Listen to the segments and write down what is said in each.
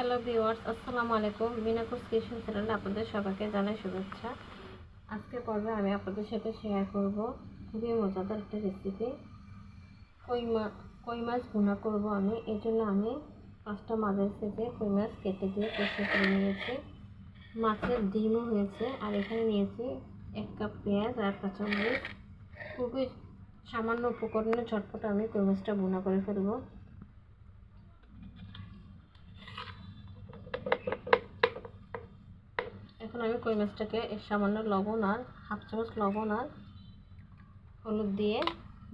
Hello viewers, আসসালামু আলাইকুম। মিনাকুস kitchen চ্যানেলে আপনাদের সবাইকে জানাই শুভেচ্ছা। আজকে পর্বে আমি আপনাদের সাথে শেয়ার করব খুবই মজাদার একটা রেসিপি কই মা, কই মাছ ভুনা করব আমি। এই জন্য আমি পাঁচটা মাছের থেকে কই মাছ কেটে দিয়ে কষে করে নিয়েছি। মাছের ডিমও হয়েছে, আর এখানে নিয়েছি এক কাপ পেঁয়াজ আর কাঁচামরিচ। খুবই সামান্য উপকরণে ঝটপট আমি কই মাছটা ভুনা করে ফেলব। এখন আমি কই মাছটাকে সামান্য লবণ আর হাফ চামচ লবণ আর হলুদ দিয়ে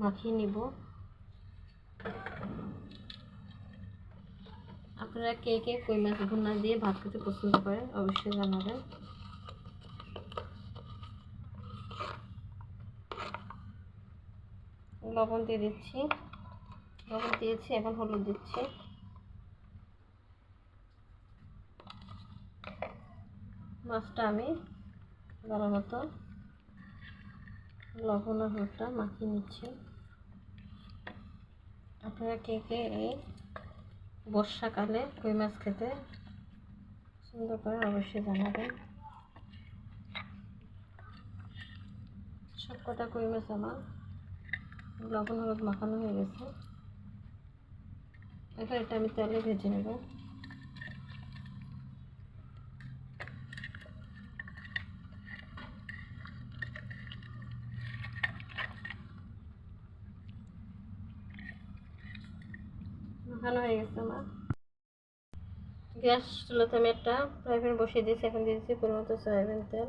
মাখিয়ে নিব। আপনারা কে কে কই মাছ ভুনা দিয়ে ভাত খেতে পছন্দ করেন, অবশ্যই জানাবেন। লবণ দিয়ে দিচ্ছি। লবণ দিয়েছি, এখন হলুদ দিচ্ছি। মাছটা আমি ভালো মতো লবণ হলুদটা মাখিয়ে নিচ্ছি। আপনারা কে কে এই বর্ষাকালে কই মাছ খেতে সুন্দর করে অবশ্যই জানাবেন। সব কটা কই মাছ আমার লবণ হলুদ মাখানো হয়ে গেছে। এখন এটা আমি তেলে ভেজে নেব। মাখানো হয়ে গেছে আমার গ্যাস চুলাতে আমি একটা ফ্রাই প্যান বসিয়ে দিয়েছি, এখন দিয়ে দিচ্ছি পরিমতো সয়াবিন তেল।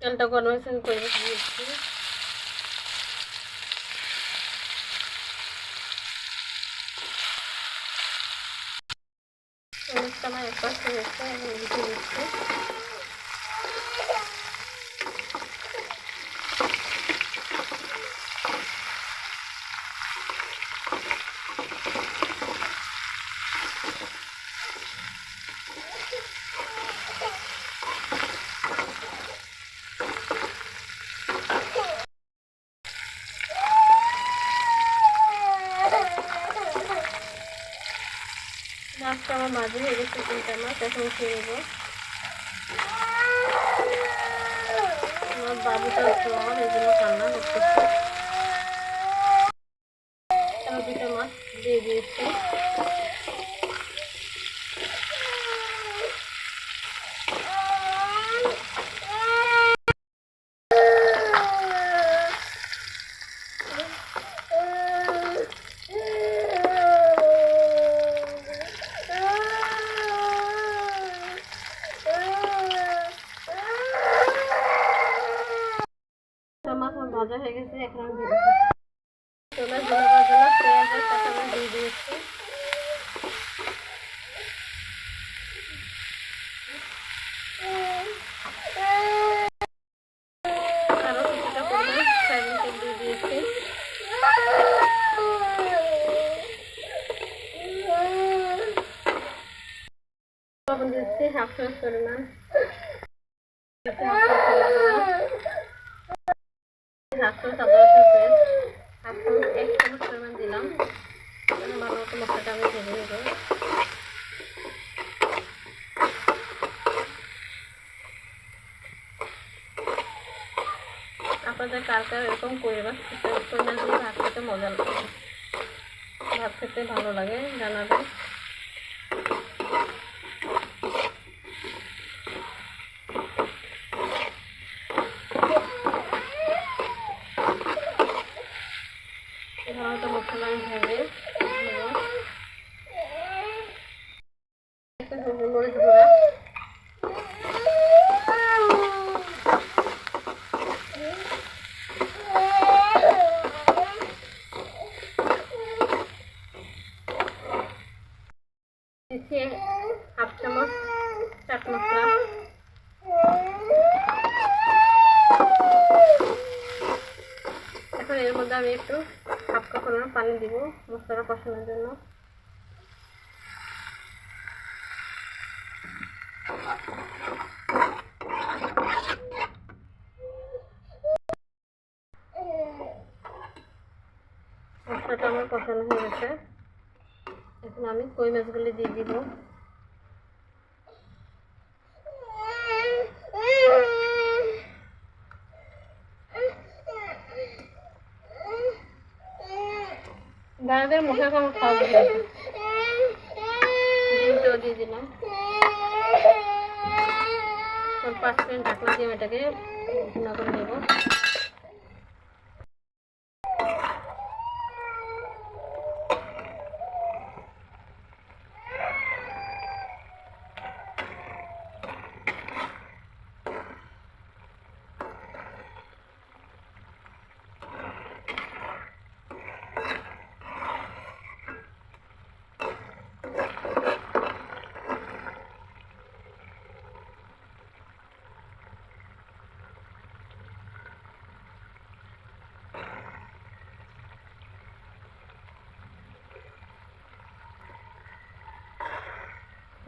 তেলটা গরম হয়েছে করে দিয়েছি আমার এক পাশে হয়েছে আমি দিচ্ছি। মাছটা আমার মাঝে হয়ে গেছে তিনটা মাছ, এখন উঠিয়ে নেব। আমার বাবুটা জ্বর, এই জন্য কান্না করতেছে। দুটা মাছ দিয়ে দিয়েছি। হয়ে গেছে, এখন আমি দিচ্ছি চলে ধন্যবাদ জন্য পেঁয়াজের কাঁচা আমি দিয়ে দিয়েছি। আরও কিছুটা পরিমাণ সয়াবিন তেল দিয়ে দিয়েছি লবণ দিচ্ছি হাফ চামচ পরিমাণ হাফ চামচ আদা রসুন পেস্ট হাফ চামচ এক চামচ পরিমাণ দিলাম মানে ভালো মতো মশলাটা আমি ভেজে নেব আপনাদের কার কার এরকম দিয়ে ভাত খেতে মজা লাগে। ভাত খেতে ভালো লাগে জানাবেন ভালো মশলা আমি ভেজে নেব মরিচ গুঁড়া দিচ্ছি হাফ চামচ চাট মশলা এখন এর মধ্যে আমি একটু হাফ কাপ পরিমাণ পানি দিব মশলাটা কষানোর জন্য। মশলাটা আমার কষানো হয়ে গেছে। এখন আমি কই মাছগুলি দিয়ে দিব? দাদাদের মুখে কেমন খাওয়া দিয়ে দিলাম। পাঁচ মিনিট ঢাকনা দিয়ে এটাকে ভুনা করে নেব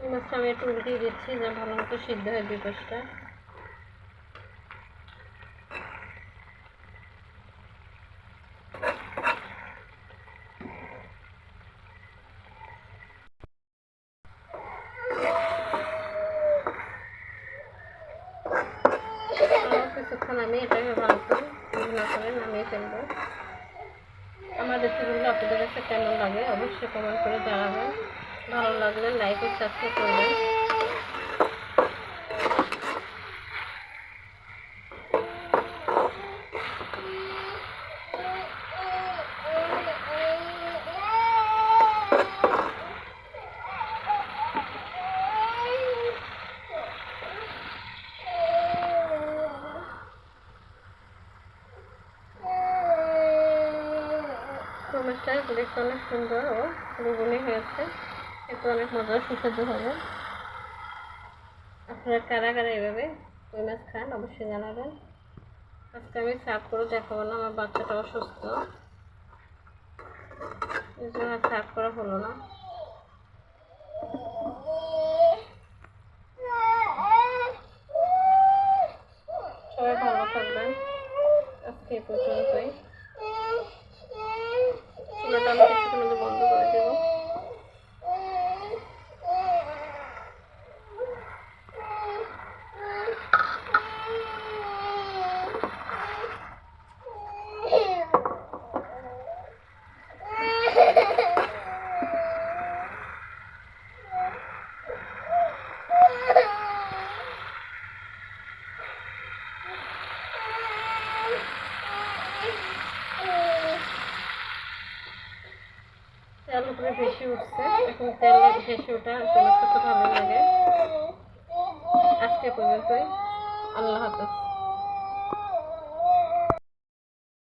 এই মাছটা আমি একটু উল্টিয়ে দিচ্ছি যে ভালো মতো সিদ্ধ হয় দুই পাশটা। আমার রেসিপিগুলো আপনাদের কাছে কেমন লাগে অবশ্যই কমেন্ট করে জানাবেন। ভালো লাগলে লাইক ও সাবস্ক্রাইব করবেন। দেখতে অনেক সুন্দর ও বেগুনি হয়েছে। এতে অনেক মজা সুস্বাদু হবে। আপনারা কারা কারা এভাবে ওই মাছ খান অবশ্যই জানাবেন। আজকে আমি সার্ভ করে দেখাবো না, আমার বাচ্চাটা অসুস্থ। এই জন্য সার্ভ করা হলো না। সবাই ভালো থাকবেন। আজকে এ পর্যন্তই। উপরে ভেসে উঠছে, এখন তেল ভেসে ওঠা তোমার সাথে ভালো লাগে। আজকে পর্যন্তই, আল্লাহ হাফেজ।